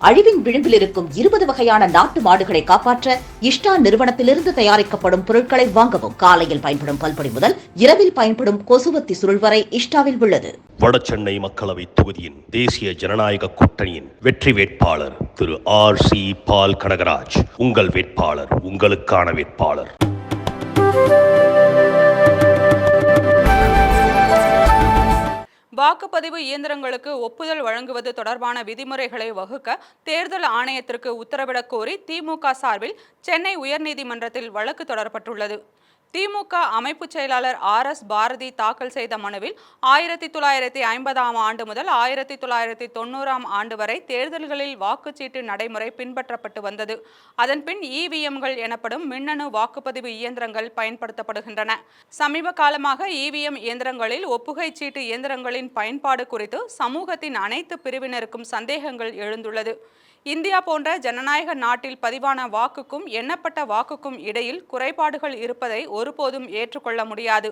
அழிவின் விளிம்பில் இருக்கும் இருபது வகையான நாட்டு மாடுகளை காப்பாற்ற இஷ்டா நிறுவனத்திலிருந்து தயாரிக்கப்படும் பொருட்களை வாங்கவும் காலையில் பயன்படும் பல்பொடி முதல் இரவில் பயன்படும் கொசுவத்தி சுருள் வரை இஷ்டாவில் உள்ளது. வடசென்னை மக்களவை தொகுதியின் தேசிய ஜனநாயக கூட்டணியின் வெற்றி வேட்பாளர் திரு ஆர் சி பால் கனகராஜ். உங்கள் வேட்பாளர் உங்களுக்கான வேட்பாளர். வாக்குப்பதிவு இயந்திரங்களுக்கு ஒப்புதல் வழங்குவது தொடர்பான விதிமுறைகளை வகுக்க தேர்தல் ஆணையத்திற்கு உத்தரவிடக் கோரி திமுக சார்பில் சென்னை உயர்நீதிமன்றத்தில் வழக்கு தொடரப்பட்டுள்ளது. திமுக அமைப்புச் செயலாளர் ஆர் எஸ் பாரதி தாக்கல் செய்த மனுவில் ஆயிரத்தி தொள்ளாயிரத்தி ஐம்பதாம் ஆண்டு முதல் ஆயிரத்தி தொள்ளாயிரத்தி தொண்ணூறாம் ஆண்டு வரை தேர்தல்களில் வாக்குச்சீட்டு நடைமுறை பின்பற்றப்பட்டு வந்தது. அதன்பின் இவிஎம்கள் எனப்படும் மின்னணு வாக்குப்பதிவு இயந்திரங்கள் பயன்படுத்தப்படுகின்றன. சமீப காலமாக இவிஎம் இயந்திரங்களில் ஒப்புகை சீட்டு இயந்திரங்களின் பயன்பாடு குறித்து சமூகத்தின் அனைத்து பிரிவினருக்கும் சந்தேகங்கள் எழுந்துள்ளது. இந்தியா போன்ற ஜனநாயக நாட்டில் பதிவான வாக்குக்கும் எண்ணப்பட்ட வாக்குக்கும் இடையில் குறைபாடுகள் இருப்பதை ஒருபோதும் ஏற்றுக்கொள்ள முடியாது.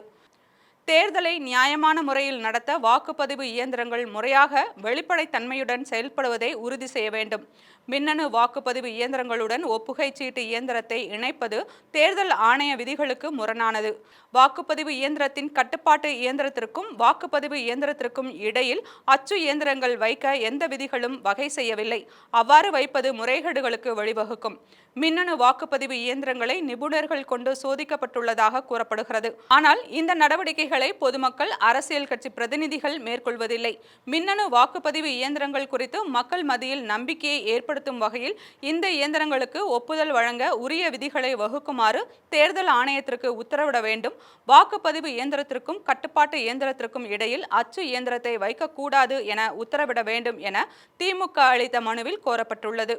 தேர்தலை நியாயமான முறையில் நடத்த வாக்குப்பதிவு இயந்திரங்கள் முறையாக வெளிப்படைத்தன்மையுடன் செயல்படுவதை உறுதி செய்ய வேண்டும். மின்னணு வாக்குப்பதிவு இயந்திரங்களுடன் ஒப்புகை சீட்டு இயந்திரத்தை இணைப்பது தேர்தல் ஆணைய விதிகளுக்கு முரணானது. வாக்குப்பதிவு இயந்திரத்தின் கட்டுப்பாட்டு இயந்திரத்திற்கும் வாக்குப்பதிவு இயந்திரத்திற்கும் இடையில் அச்சு இயந்திரங்கள் வைக்க எந்த விதிகளும் வகை செய்யவில்லை. அவ்வாறு வைப்பது முறைகேடுகளுக்கு வழிவகுக்கும். மின்னணு வாக்குப்பதிவு இயந்திரங்களை நிபுணர்கள் கொண்டு சோதிக்கப்பட்டுள்ளதாக கூறப்படுகிறது. ஆனால் இந்த நடவடிக்கைகள் பொதுமக்கள் அரசியல் கட்சி பிரதிநிதிகள் மேற்கொள்வதில்லை. மின்னணு வாக்குப்பதிவு இயந்திரங்கள் குறித்து மக்கள் மத்தியில் நம்பிக்கையை ஏற்படுத்தும் வகையில் இந்த இயந்திரங்களுக்கு ஒப்புதல் வழங்க உரிய விதிகளை வகுக்குமாறு தேர்தல் ஆணையத்திற்கு உத்தரவிட வேண்டும். வாக்குப்பதிவு இயந்திரத்திற்கும் கட்டுப்பாட்டு இயந்திரத்திற்கும் இடையில் அச்சு இயந்திரத்தை வைக்கக்கூடாது என உத்தரவிட வேண்டும் என திமுக அளித்த மனுவில் கோரப்பட்டுள்ளது.